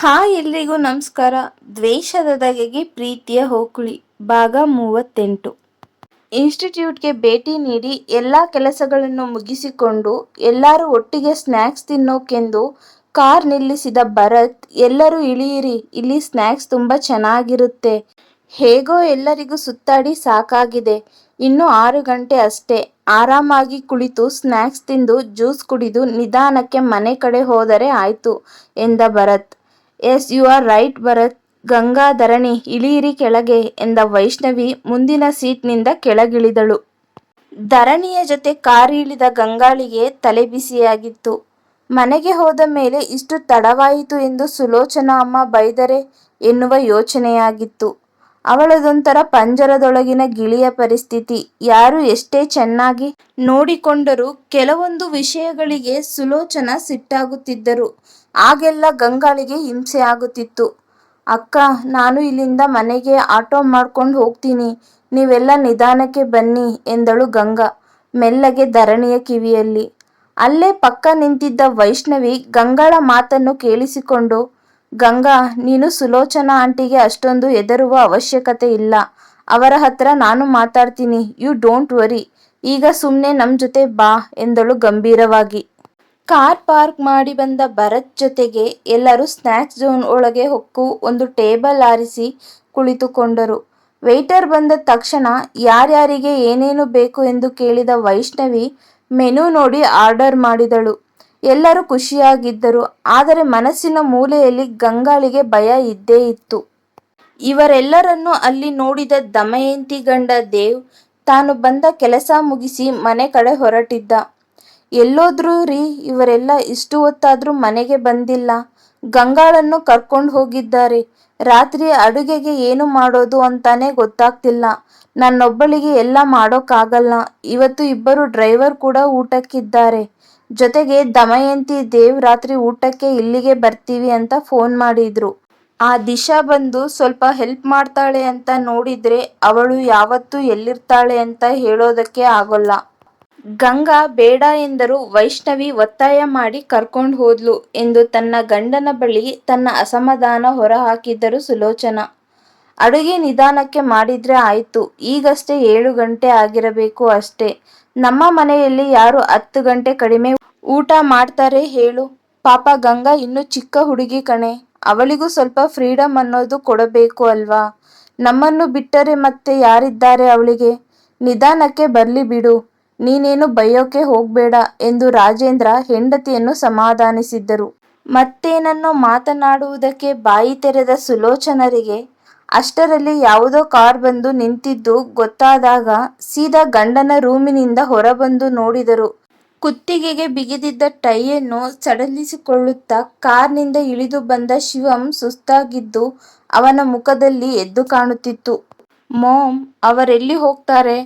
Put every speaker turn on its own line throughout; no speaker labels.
Hi ಎಲ್ರಿಗೂ ನಮಸ್ಕಾರ. ದ್ವೇಷದ ದಗೆಗೆ ಪ್ರೀತಿಯ ಹೋಕುಳಿ, ಭಾಗ ಮೂವತ್ತೆಂಟು. ಇನ್ಸ್ಟಿಟ್ಯೂಟ್ಗೆ ಭೇಟಿ ನೀಡಿ ಎಲ್ಲ ಕೆಲಸಗಳನ್ನು ಮುಗಿಸಿಕೊಂಡು ಎಲ್ಲರೂ ಒಟ್ಟಿಗೆ ಸ್ನ್ಯಾಕ್ಸ್ ತಿನ್ನೋಕೆಂದು ಕಾರ್ ನಿಲ್ಲಿಸಿದ ಭರತ್, ಎಲ್ಲರೂ ಇಳಿಯಿರಿ, ಇಲ್ಲಿ ಸ್ನ್ಯಾಕ್ಸ್ ತುಂಬ ಚೆನ್ನಾಗಿರುತ್ತೆ. ಹೇಗೋ ಎಲ್ಲರಿಗೂ ಸುತ್ತಾಡಿ ಸಾಕಾಗಿದೆ. ಇನ್ನು ಆರು ಗಂಟೆ ಅಷ್ಟೇ. ಆರಾಮಾಗಿ ಕುಳಿತು ಸ್ನ್ಯಾಕ್ಸ್ ತಿಂದು ಜ್ಯೂಸ್ ಕುಡಿದು ನಿಧಾನಕ್ಕೆ ಮನೆ ಕಡೆ ಹೋದರೆ ಆಯಿತು, ಎಂದ Bharat. Yes, you are right, Bharat. Gangadharani, ಇಳಿಯಿರಿ ಕೆಳಗೆ ಎಂದ ವೈಷ್ಣವಿ ಮುಂದಿನ ಸೀಟ್ನಿಂದ ಕೆಳಗಿಳಿದಳು. ಧರಣಿಯ ಜೊತೆ ಕಾರಿಳಿದ ಗಂಗಾಳಿಗೆ ತಲೆ ಬಿಸಿಯಾಗಿತ್ತು. ಮನೆಗೆ ಹೋದ ಮೇಲೆ ಇಷ್ಟು ತಡವಾಯಿತು ಎಂದು ಸುಲೋಚನಾ ಅಮ್ಮ ಬೈದರೆ ಎನ್ನುವ ಯೋಚನೆಯಾಗಿತ್ತು. ಅವಳದೊಂಥರ ಪಂಜರದೊಳಗಿನ ಗಿಳಿಯ ಪರಿಸ್ಥಿತಿ. ಯಾರು ಎಷ್ಟೇ ಚೆನ್ನಾಗಿ ನೋಡಿಕೊಂಡರೂ ಕೆಲವೊಂದು ವಿಷಯಗಳಿಗೆ ಸುಲೋಚನಾ ಸಿಟ್ಟಾಗುತ್ತಿದ್ದರು. ಆಗೆಲ್ಲ ಗಂಗಾಳಿಗೆ ಹಿಂಸೆ ಆಗುತ್ತಿತ್ತು. ಅಕ್ಕ, ನಾನು ಇಲ್ಲಿಂದ ಮನೆಗೆ ಆಟೋ ಮಾಡ್ಕೊಂಡು ಹೋಗ್ತೀನಿ. ನೀವೆಲ್ಲ ನಿಧಾನಕ್ಕೆ ಬನ್ನಿ, ಎಂದಳು ಗಂಗಾ ಮೆಲ್ಲಗೆ ಧರಣಿಯ ಕಿವಿಯಲ್ಲಿ. ಅಲ್ಲೇ ಪಕ್ಕ ನಿಂತಿದ್ದ ವೈಷ್ಣವಿ ಗಂಗಾಳ ಮಾತನ್ನು ಕೇಳಿಸಿಕೊಂಡು, ಗಂಗಾ, ನೀನು ಸುಲೋಚನಾ ಆಂಟಿಗೆ ಅಷ್ಟೊಂದು ಹೆದರುವ ಅವಶ್ಯಕತೆ ಇಲ್ಲ. ಅವರ ಹತ್ರ ನಾನು ಮಾತಾಡ್ತೀನಿ. You don't worry. ಈಗ ಸುಮ್ಮನೆ ನಮ್ಮ ಜೊತೆ ಬಾ, ಎಂದಳು ಗಂಭೀರವಾಗಿ. ಕಾರ್ ಪಾರ್ಕ್ ಮಾಡಿ ಬಂದ ಭರತ್ ಜೊತೆಗೆ ಎಲ್ಲರೂ ಸ್ನ್ಯಾಕ್ಸ್ ಝೋನ್ ಒಳಗೆ ಹೊಕ್ಕು ಒಂದು ಟೇಬಲ್ ಆರಿಸಿ ಕುಳಿತುಕೊಂಡರು. ವೇಟರ್ ಬಂದ ತಕ್ಷಣ ಯಾರ್ಯಾರಿಗೆ ಏನೇನು ಬೇಕು ಎಂದು ಕೇಳಿದ ವೈಷ್ಣವಿ ಮೆನು ನೋಡಿ ಆರ್ಡರ್ ಮಾಡಿದಳು. ಎಲ್ಲರೂ ಖುಷಿಯಾಗಿದ್ದರು, ಆದರೆ ಮನಸ್ಸಿನ ಮೂಲೆಯಲ್ಲಿ ಗಂಗಾಳಿಗೆ ಭಯ ಇದ್ದೇ ಇತ್ತು. ಇವರೆಲ್ಲರನ್ನು ಅಲ್ಲಿ ನೋಡಿದ ದಮಯಂತಿ ಗಂಡ ದೇವ್ ತಾನು ಬಂದ ಕೆಲಸ ಮುಗಿಸಿ ಮನೆ ಕಡೆ ಹೊರಟಿದ್ದ. ಎಲ್ಲೋದ್ರು ರೀ, ಇವರೆಲ್ಲ ಇಷ್ಟು ಹೊತ್ತಾದ್ರೂ ಮನೆಗೆ ಬಂದಿಲ್ಲ. ಗಂಗಾಳನ್ನು ಕರ್ಕೊಂಡು ಹೋಗಿದ್ದಾರೆ. ರಾತ್ರಿ ಅಡುಗೆಗೆ ಏನು ಮಾಡೋದು ಅಂತಾನೆ ಗೊತ್ತಾಗ್ತಿಲ್ಲ. ನನ್ನೊಬ್ಬಳಿಗೆ ಎಲ್ಲ ಮಾಡೋಕ್ಕಾಗಲ್ಲ. ಇವತ್ತು ಇಬ್ಬರು ಡ್ರೈವರ್ ಕೂಡ ಊಟಕ್ಕಿದ್ದಾರೆ. ಜೊತೆಗೆ ದಮಯಂತಿ ದೇವ್ ರಾತ್ರಿ ಊಟಕ್ಕೆ ಇಲ್ಲಿಗೆ ಬರ್ತೀವಿ ಅಂತ ಫೋನ್ ಮಾಡಿದ್ರು. ಆ ದಿಶಾ ಬಂದು ಸ್ವಲ್ಪ ಹೆಲ್ಪ್ ಮಾಡ್ತಾಳೆ ಅಂತ ನೋಡಿದ್ರೆ ಅವಳು ಯಾವತ್ತೂ ಎಲ್ಲಿರ್ತಾಳೆ ಅಂತ ಹೇಳೋದಕ್ಕೆ ಆಗೋಲ್ಲ. ಗಂಗಾ ಬೇಡ ಎಂದರು ವೈಷ್ಣವಿ ಒತ್ತಾಯ ಮಾಡಿ ಕರ್ಕೊಂಡು ಹೋದ್ಲು ಎಂದು ತನ್ನ ಗಂಡನ ಬಳಿ ತನ್ನ ಅಸಮಾಧಾನ ಹೊರಹಾಕಿದ್ದರು ಸುಲೋಚನಾ. ಅಡುಗೆ ನಿಧಾನಕ್ಕೆ ಮಾಡಿದ್ರೆ ಆಯ್ತು, ಈಗಷ್ಟೇ ಏಳು ಗಂಟೆ ಆಗಿರಬೇಕು ಅಷ್ಟೇ. ನಮ್ಮ ಮನೆಯಲ್ಲಿ ಯಾರು ಹತ್ತು ಗಂಟೆ ಕಡಿಮೆ ಊಟ ಮಾಡ್ತಾರೆ ಹೇಳು. ಪಾಪ ಗಂಗಾ ಇನ್ನು ಚಿಕ್ಕ ಹುಡುಗಿ ಕಣೆ, ಅವಳಿಗೂ ಸ್ವಲ್ಪ ಫ್ರೀಡಮ್ ಅನ್ನೋದು ಕೊಡಬೇಕು ಅಲ್ವಾ? ನಮ್ಮನ್ನು ಬಿಟ್ಟರೆ ಮತ್ತೆ ಯಾರಿದ್ದಾರೆ ಅವಳಿಗೆ? ನಿಧಾನಕ್ಕೆ ಬರ್ಲಿ ಬಿಡು. ನೀನೇನು ಬಯ್ಯೋಕೆ ಹೋಗ್ಬೇಡ ಎಂದು ರಾಜೇಂದ್ರ ಹೆಂಡತಿಯನ್ನು ಸಮಾಧಾನಿಸಿದ್ದರು. ಮತ್ತೇನನ್ನೋ ಮಾತನಾಡುವುದಕ್ಕೆ ಬಾಯಿ ತೆರೆದ ಸುಲೋಚನರಿಗೆ ಅಷ್ಟರಲ್ಲಿ ಯಾವುದೋ ಕಾರ್ ಬಂದು ನಿಂತಿದ್ದು ಗೊತ್ತಾದಾಗ ಸೀದಾ ಗಂಡನ ರೂಮಿನಿಂದ ಹೊರಬಂದು ನೋಡಿದರು. ಕುತ್ತಿಗೆಗೆ ಬಿಗಿದಿದ್ದ ಟೈಯನ್ನು ಸಡಲಿಸಿಕೊಳ್ಳುತ್ತಾ ಕಾರ್ನಿಂದ ಇಳಿದು ಬಂದ ಶಿವಂ ಸುಸ್ತಾಗಿದ್ದು ಅವನ ಮುಖದಲ್ಲಿ ಎದ್ದು ಕಾಣುತ್ತಿತ್ತು. ಮೋಮ್, ಅವರೆಲ್ಲಿ ಹೋಗ್ತಾರೆ?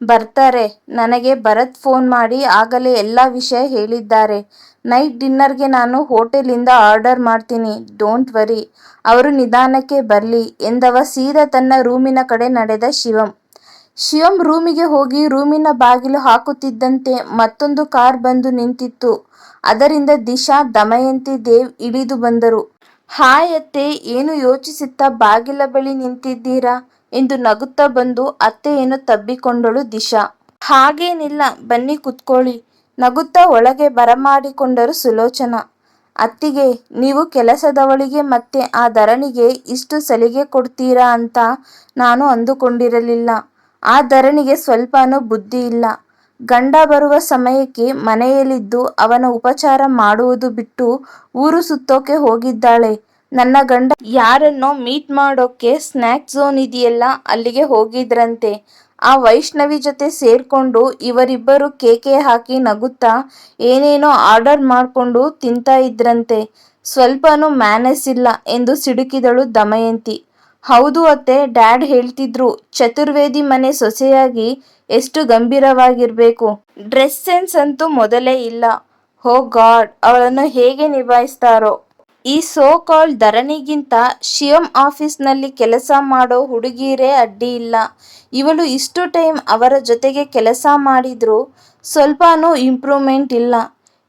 ಬರ್ತಾರೆ. ನನಗೆ ಭರತ್ ಫೋನ್ ಮಾಡಿ ಆಗಲೇ ಎಲ್ಲ ವಿಷಯ ಹೇಳಿದ್ದಾರೆ. ನೈಟ್ ಡಿನ್ನರ್ಗೆ ನಾನು ಹೋಟೆಲಿಂದ ಆರ್ಡರ್ ಮಾಡ್ತೀನಿ. Don't worry. ಅವರು ನಿಧಾನಕ್ಕೆ ಬರಲಿ ಎಂದವ ಸೀದಾ ತನ್ನ ರೂಮಿನ ಕಡೆ ನಡೆದ ಶಿವಂ. ಶಿವಂ ರೂಮಿಗೆ ಹೋಗಿ ರೂಮಿನ ಬಾಗಿಲು ಹಾಕುತ್ತಿದ್ದಂತೆ ಮತ್ತೊಂದು ಕಾರ್ ಬಂದು ನಿಂತಿತ್ತು. ಅದರಿಂದ ದಿಶಾ, ದಮಯಂತಿ, ದೇವ್ ಇಳಿದು ಬಂದರು. ಹಾಯ್ ಅತ್ತೆ, ಏನು ಯೋಚಿಸುತ್ತಾ ಬಾಗಿಲ ಬಳಿ ನಿಂತಿದ್ದೀರಾ? ಎಂದು ನಗುತ್ತಾ ಬಂದು ಅತ್ತೆಯನ್ನು ತಬ್ಬಿಕೊಂಡಳು ದಿಶಾ. ಹಾಗೇನಿಲ್ಲ, ಬನ್ನಿ ಕುತ್ಕೊಳ್ಳಿ ನಗುತ್ತಾ ಒಳಗೆ ಬರಮಾಡಿಕೊಂಡರು ಸುಲೋಚನಾ. ಅತ್ತಿಗೆ, ನೀವು ಕೆಲಸದವಳಿಗೆ ಮತ್ತೆ ಆ ಧರಣಿಗೆ ಇಷ್ಟು ಸಲಿಗೆ ಕೊಡ್ತೀರಾ ಅಂತ ನಾನು ಅಂದುಕೊಂಡಿರಲಿಲ್ಲ. ಆ ಧರಣಿಗೆ ಸ್ವಲ್ಪನೂ ಬುದ್ಧಿ ಇಲ್ಲ. ಗಂಡ ಬರುವ ಸಮಯಕ್ಕೆ ಮನೆಯಲ್ಲಿದ್ದು ಅವನ ಉಪಚಾರ ಮಾಡುವುದು ಬಿಟ್ಟು ಊರು ಸುತ್ತೋಕೆ ಹೋಗಿದ್ದಾಳೆ. ನನ್ನ ಗಂಡ ಯಾರನ್ನೋ ಮೀಟ್ ಮಾಡೋಕೆ ಸ್ನ್ಯಾಕ್ ಝೋನ್ ಇದೆಯಲ್ಲ, ಅಲ್ಲಿಗೆ ಹೋಗಿದ್ರಂತೆ. ಆ ವೈಷ್ಣವಿ ಜೊತೆ ಸೇರಿಕೊಂಡು ಇವರಿಬ್ಬರು ಕೇಕೆ ಹಾಕಿ ನಗುತ್ತಾ ಏನೇನೋ ಆರ್ಡರ್ ಮಾಡಿಕೊಂಡು ತಿಂತಾ ಇದ್ರಂತೆ. ಸ್ವಲ್ಪನೂ ಮ್ಯಾನೆಸ್ ಇಲ್ಲ ಎಂದು ಸಿಡುಕಿದಳು ದಮಯಂತಿ. ಹೌದು ಅತ್ತೆ ಡ್ಯಾಡ್ ಹೇಳ್ತಿದ್ರು, ಚತುರ್ವೇದಿ ಮನೆ ಸೊಸೆಯಾಗಿ ಎಷ್ಟು ಗಂಭೀರವಾಗಿರಬೇಕು. ಡ್ರೆಸ್ ಸೆನ್ಸ್ ಅಂತೂ ಮೊದಲೇ ಇಲ್ಲ. ಹೋ ಗಾಡ್, ಅವಳನ್ನು ಹೇಗೆ ನಿಭಾಯಿಸ್ತಾರೋ. ಈ ಸೋ ಕಾಲ್ಡ್ ಧರಣಿಗಿಂತ ಶಿವಂ ಆಫೀಸ್ನಲ್ಲಿ ಕೆಲಸ ಮಾಡೋ ಹುಡುಗಿರೇ ಅಡ್ಡಿ ಇಲ್ಲ. ಇವಳು ಇಷ್ಟು ಟೈಮ್ ಅವರ ಜೊತೆಗೆ ಕೆಲಸ ಮಾಡಿದ್ರು ಸ್ವಲ್ಪನೂ ಇಂಪ್ರೂವ್ಮೆಂಟ್ ಇಲ್ಲ.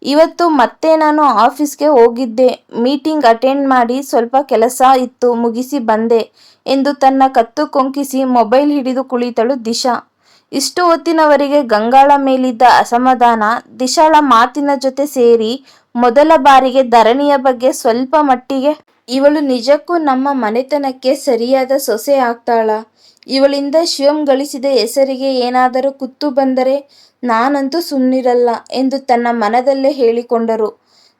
ಇವತ್ತು ಮತ್ತೆ ನಾನು ಆಫೀಸ್ಗೆ ಹೋಗಿದ್ದೆ. ಮೀಟಿಂಗ್ ಅಟೆಂಡ್ ಮಾಡಿ ಸ್ವಲ್ಪ ಕೆಲಸ ಇತ್ತು, ಮುಗಿಸಿ ಬಂದೆ ಎಂದು ತನ್ನ ಕತ್ತು ಕೊಂಕಿಸಿ ಮೊಬೈಲ್ ಹಿಡಿದು ಕುಳಿತಳು ದಿಶಾ. ಇಷ್ಟು ಹೊತ್ತಿನವರೆಗೆ ಗಂಗಾಳ ಮೇಲಿದ್ದ ಅಸಮಾಧಾನ, ದಿಶಾಳ ಮಾತಿನ ಜೊತೆ ಸೇರಿ ಮೊದಲ ಬಾರಿಗೆ ಧರಣಿಯ ಬಗ್ಗೆ ಸ್ವಲ್ಪ ಮಟ್ಟಿಗೆ, ಇವಳು ನಿಜಕ್ಕೂ ನಮ್ಮ ಮನೆತನಕ್ಕೆ ಸರಿಯಾದ ಸೊಸೆ ಆಗ್ತಾಳ. ಇವಳಿಂದ ಶಿವಂ ಗಳಿಸಿದ ಹೆಸರಿಗೆ ಏನಾದರೂ ಕುತ್ತು ಬಂದರೆ ನಾನಂತೂ ಸುಮ್ಮನಿರಲ್ಲ ಎಂದು ತನ್ನ ಮನದಲ್ಲೇ ಹೇಳಿಕೊಂಡರು.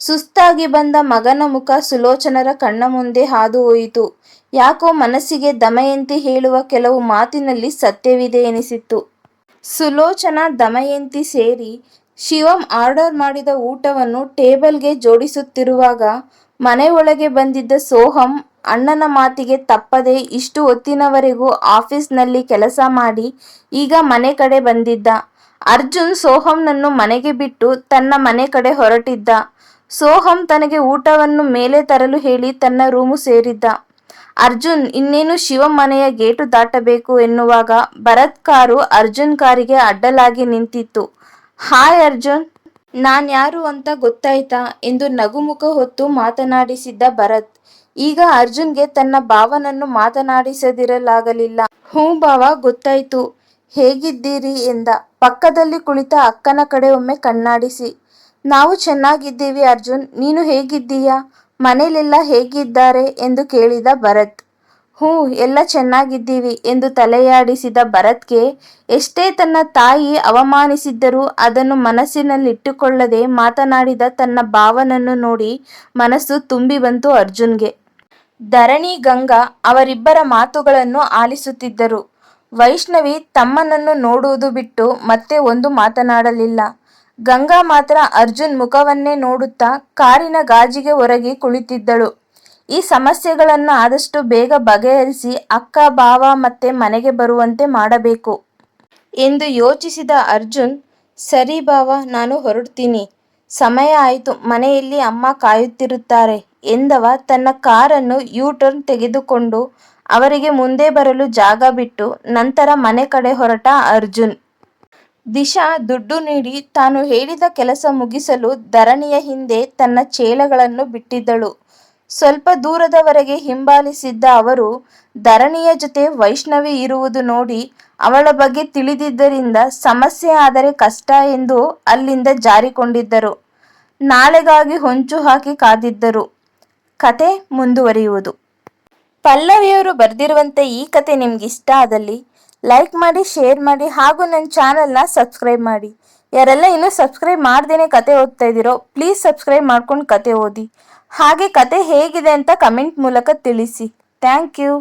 ಸುಸ್ತಾಗಿ ಬಂದ ಮಗನ ಮುಖ ಸುಲೋಚನರ ಕಣ್ಣ ಮುಂದೆ ಹಾದು ಹೋಯಿತು. ಯಾಕೋ ಮನಸ್ಸಿಗೆ ದಮಯಂತಿ ಹೇಳುವ ಕೆಲವು ಮಾತಿನಲ್ಲಿ ಸತ್ಯವಿದೆ ಎನಿಸಿತ್ತು. ಸುಲೋಚನ, ದಮಯಂತಿ ಸೇರಿ ಶಿವಂ ಆರ್ಡರ್ ಮಾಡಿದ ಊಟವನ್ನು ಟೇಬಲ್ಗೆ ಜೋಡಿಸುತ್ತಿರುವಾಗ ಮನೆ ಒಳಗೆ ಬಂದಿದ್ದ ಸೋಹಂ ಅಣ್ಣನ ಮಾತಿಗೆ ತಪ್ಪದೆ ಇಷ್ಟು ಹೊತ್ತಿನವರೆಗೂ ಆಫೀಸ್ನಲ್ಲಿ ಕೆಲಸ ಮಾಡಿ ಈಗ ಮನೆ ಕಡೆ ಬಂದಿದ್ದ. ಅರ್ಜುನ್ ಸೋಹಂನನ್ನು ಮನೆಗೆ ಬಿಟ್ಟು ತನ್ನ ಮನೆ ಕಡೆ ಹೊರಟಿದ್ದ. ಸೋಹಂ ತನಗೆ ಊಟವನ್ನು ಮೇಲೆ ತರಲು ಹೇಳಿ ತನ್ನ ರೂಮು ಸೇರಿದ್ದ. ಅರ್ಜುನ್, ಇನ್ನೇನು ಶಿವಂ ಮನೆಯ ಗೇಟು ದಾಟಬೇಕು ಎನ್ನುವಾಗ ಭರತ್ ಕಾರು ಅರ್ಜುನ್ ಕಾರಿಗೆ ಅಡ್ಡಲಾಗಿ ನಿಂತಿತ್ತು. ಹಾಯ್ ಅರ್ಜುನ್. ನಾನ್ಯಾರು ಅಂತ ಗೊತ್ತಾಯ್ತಾ? ಎಂದು ನಗುಮುಖ ಹೊತ್ತು ಮಾತನಾಡಿಸಿದ್ದ ಭರತ್. ಈಗ ಅರ್ಜುನ್ಗೆ ತನ್ನ ಭಾವನನ್ನು ಮಾತನಾಡಿಸದಿರಲಾಗಲಿಲ್ಲ. ಹ್ಞೂ ಭಾವ, ಗೊತ್ತಾಯ್ತು. ಹೇಗಿದ್ದೀರಿ ಎಂದ. ಪಕ್ಕದಲ್ಲಿ ಕುಳಿತ ಅಕ್ಕನ ಕಡೆ ಒಮ್ಮೆ ಕಣ್ಣಾಡಿಸಿ. ನಾವು ಚೆನ್ನಾಗಿದ್ದೀವಿ ಅರ್ಜುನ್. ನೀನು ಹೇಗಿದ್ದೀಯಾ? ಮನೇಲೆಲ್ಲ ಹೇಗಿದ್ದಾರೆ? ಎಂದು ಕೇಳಿದ ಭರತ್. ಹ್ಞೂ, ಎಲ್ಲ ಚೆನ್ನಾಗಿದ್ದೀವಿ ಎಂದು ತಲೆಯಾಡಿಸಿದ ಭರತ್ಗೆ ಎಷ್ಟೇ ತನ್ನ ತಾಯಿ ಅವಮಾನಿಸಿದ್ದರೂ ಅದನ್ನು ಮನಸ್ಸಿನಲ್ಲಿಟ್ಟುಕೊಳ್ಳದೆ ಮಾತನಾಡಿದ ತನ್ನ ಭಾವನನ್ನು ನೋಡಿ ಮನಸ್ಸು ತುಂಬಿ ಬಂತು ಅರ್ಜುನ್ಗೆ. ಧರಣಿ ಗಂಗಾ ಅವರಿಬ್ಬರ ಮಾತುಗಳನ್ನು ಆಲಿಸುತ್ತಿದ್ದರು. ವೈಷ್ಣವಿ ತಮ್ಮನನ್ನು ನೋಡುವುದು ಬಿಟ್ಟು ಮತ್ತೆ ಒಂದು ಮಾತನಾಡಲಿಲ್ಲ. ಗಂಗಾ ಮಾತ್ರ ಅರ್ಜುನ್ ಮುಖವನ್ನೇ ನೋಡುತ್ತಾ ಕಾರಿನ ಗಾಜಿಗೆ ಹೊರಗೆ ಕುಳಿತಿದ್ದಳು. ಈ ಸಮಸ್ಯೆಗಳನ್ನು ಆದಷ್ಟು ಬೇಗ ಬಗೆಹರಿಸಿ ಅಕ್ಕ, ಭಾವ ಮತ್ತೆ ಮನೆಗೆ ಬರುವಂತೆ ಮಾಡಬೇಕು. ಎಂದು ಯೋಚಿಸಿದ ಅರ್ಜುನ್, ಸರಿ ಭಾವ, ನಾನು ಹೊರಡ್ತೀನಿ. ಸಮಯ ಆಯಿತು, ಮನೆಯಲ್ಲಿ ಅಮ್ಮ ಕಾಯುತ್ತಿರುತ್ತಾರೆ ಎಂದವ ತನ್ನ ಕಾರನ್ನು ಯೂ ಟರ್ನ್ ತೆಗೆದುಕೊಂಡು ಅವರಿಗೆ ಮುಂದೆ ಬರಲು ಜಾಗ ಬಿಟ್ಟು ನಂತರ ಮನೆ ಕಡೆ ಹೊರಟ ಅರ್ಜುನ್. ದಿಶಾ ದುಡ್ಡು ನೀಡಿ ತಾನು ಹೇಳಿದ ಕೆಲಸ ಮುಗಿಸಲು ಧರಣಿಯ ಹಿಂದೆ ತನ್ನ ಚೇಲಗಳನ್ನು ಬಿಟ್ಟಿದ್ದಳು. ಸ್ವಲ್ಪ ದೂರದವರೆಗೆ ಹಿಂಬಾಲಿಸಿದ್ದ ಅವರು, ಧರಣಿಯ ಜೊತೆ ವೈಷ್ಣವಿ ಇರುವುದು ನೋಡಿ ಅವಳ ಬಗ್ಗೆ ತಿಳಿದಿದ್ದರಿಂದ ಸಮಸ್ಯೆ ಆದರೆ ಕಷ್ಟ ಎಂದು ಅಲ್ಲಿಂದ ಜಾರಿಕೊಂಡಿದ್ದರು. ನಾಳೆಗಾಗಿ ಹೊಂಚು ಹಾಕಿ ಕಾದಿದ್ದರು. ಕತೆ ಮುಂದುವರಿಯುವುದು. ಪಲ್ಲವಿಯವರು ಬರೆದಿರುವಂತೆ ಈ ಕತೆ ನಿಮ್ಗೆ ಇಷ್ಟ ಆದಲ್ಲಿ ಲೈಕ್ ಮಾಡಿ, ಶೇರ್ ಮಾಡಿ ಹಾಗೂ ನನ್ನ ಚಾನಲ್ನ ಸಬ್ಸ್ಕ್ರೈಬ್ ಮಾಡಿ. ಯಾರೆಲ್ಲ ಇನ್ನೂ ಸಬ್ಸ್ಕ್ರೈಬ್ ಮಾಡ್ದೇನೆ ಕತೆ ಓದ್ತಾ ಇದ್ದೀರೋ, ಪ್ಲೀಸ್ ಸಬ್ಸ್ಕ್ರೈಬ್ ಮಾಡ್ಕೊಂಡು ಕತೆ ಓದಿ. ಹಾಗೆ ಕತೆ ಹೇಗಿದೆ ಅಂತ ಕಮೆಂಟ್ ಮೂಲಕ ತಿಳಿಸಿ. Thank you.